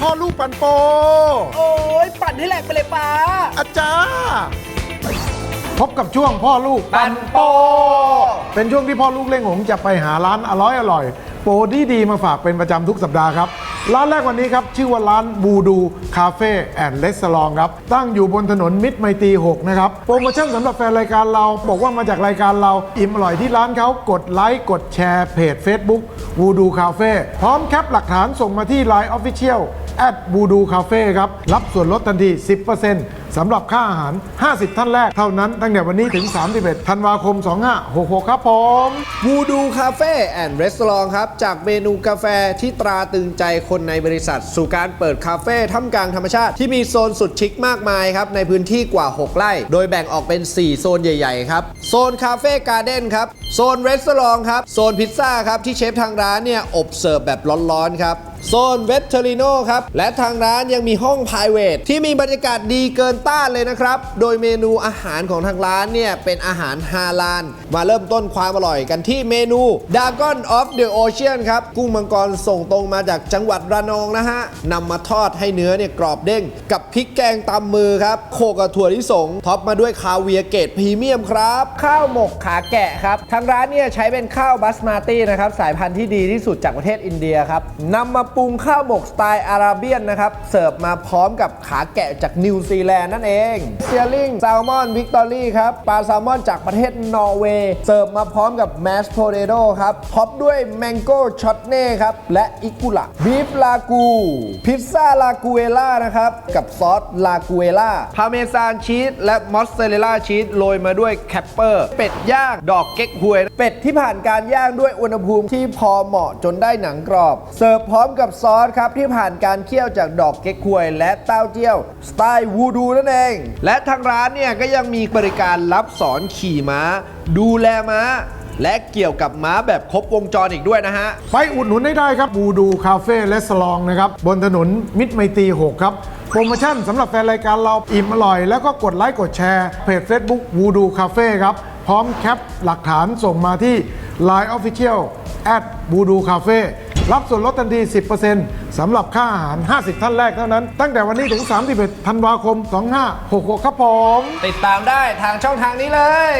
พ่อลูกปันโป โอ้ยปั่นให้แหลกไปเลยป้า อาจารย์พบกับช่วงพ่อลูกปันโป เป็นช่วงที่พ่อลูกเล่งหงจะไปหาร้านอร่อยอร่อยโปรดีดีๆมาฝากเป็นประจำทุกสัปดาห์ครับ ร้านแรกวันนี้ครับ ชื่อว่าร้านบูดูคาเฟ่แอนด์เลสลองครับ ตั้งอยู่บนถนนมิตรไมตรี 6 นะครับ โปรโมชั่นสำหรับแฟนรายการเรา บอกว่ามาจากรายการเรา อิ่มอร่อยที่ร้านเขากดไลค์กดแชร์เพจ Facebook บูดูคาเฟ่พร้อมแคปหลักฐานส่งมาที่ Line Official แอดบูดูคาเฟ่ครับ รับส่วนลดทันที 10% สำหรับค่าอาหาร 50 ท่านแรกเท่านั้นตั้งแต่วันนี้ถึง 31 ธันวาคม 2566 ครับผมวูดูคาเฟ่แอนด์รีสอร์ทครับ จากเมนูกาแฟที่ตราตึงใจคนในบริษัท สู่การเปิดคาเฟ่ท่ามกลางธรรมชาติ ที่มีโซนสุดชิคมากมายครับ ในพื้นที่กว่า 6 ไร่ โดยแบ่งออกเป็น 4 โซนใหญ่ ๆ ครับ โซนคาเฟ่การ์เด้นครับ โซนรีสอร์ทครับ โซนพิซซ่าครับ ที่เชฟทางร้านเนี่ยอบเสิร์ฟแบบร้อนๆครับโซนเวทเทอริโนครับ และทางร้านยังมีห้องพายเวทที่มีบรรยากาศดีเกินต้านเลยนะครับ โดยเมนูอาหารของทางร้านเนี่ย เป็นอาหารฮาลาลมาเริ่มต้นความอร่อยกันที่เมนู Dragon of the Ocean ครับ กุ้งมังกรส่งตรงมาจากจังหวัดระนองนะฮะนำมาทอดให้เนื้อเนี่ยกรอบเด้ง กับพริกแกงตำมือครับโขกกับถั่วลิสงท็อปมาด้วยคาเวียเกรดพรีเมียมครับ ข้าวหมกขาแกะครับ ทางร้านเนี่ยใช้เป็นข้าวบัสมาตี้นะครับสายพันธุ์ที่ดีที่สุดจากประเทศอินเดียครับนำมาปรุงข้าวหมกสไตล์อาราเบียนนะครับเสิร์ฟมาพร้อมกับขาแกะจากนิวซีแลนด์นั่นเองเซียลิงแซลมอนวิกตอรี่ครับปลาแซลมอนจากประเทศนอร์เวย์เสิร์ฟมาพร้อมกับแมสโพเตโต้ครับท็อปด้วยแมงโก้ช็อตเน่ครับ และอิกุระบีฟลากูพิซซ่าลากูเอล่านะครับ กับซอสลากูเอล่าพาเมซานชีสและมอสซาเรลล่าชีสโรยมาด้วยแคปเปอร์ เป็ดย่างดอกเก๊กฮวย เป็ดที่ผ่านการย่างด้วยอุณหภูมิที่พอเหมาะจนได้หนังกรอบ เสิร์ฟพร้อมกับซอสครับที่ผ่านการเคี่ยวจากดอกเก๊กฮวย และเต้าเจี้ยวสไตล์วูดูนั่นเอง และทางร้านเนี่ยก็ยังมีบริการรับสอนขี่ม้า ดูแลม้า และเกี่ยวกับม้าแบบครบวงจรอีกด้วยนะฮะ ไปอุดหนุนให้ได้ครับบูดูคาเฟ่และสลองนะครับ บนถนนมิตรไมตรี6ครับ โปรโมชั่นสำหรับแฟนรายการเราอิ่มอร่อย แล้วก็กดไลค์กดแชร์เพจ Facebook วูดูคาเฟ่ครับ พร้อมแคปหลักฐานส่งมาที่ Line Official แอดบูดูคาเฟ่ รับส่วนลดทันที 10%สำหรับค่าอาหาร 50 ท่านแรกเท่านั้น ตั้งแต่วันนี้ถึง 31 ธันวาคม 2566 ครับผม ติดตามได้ทางช่องทางนี้เลย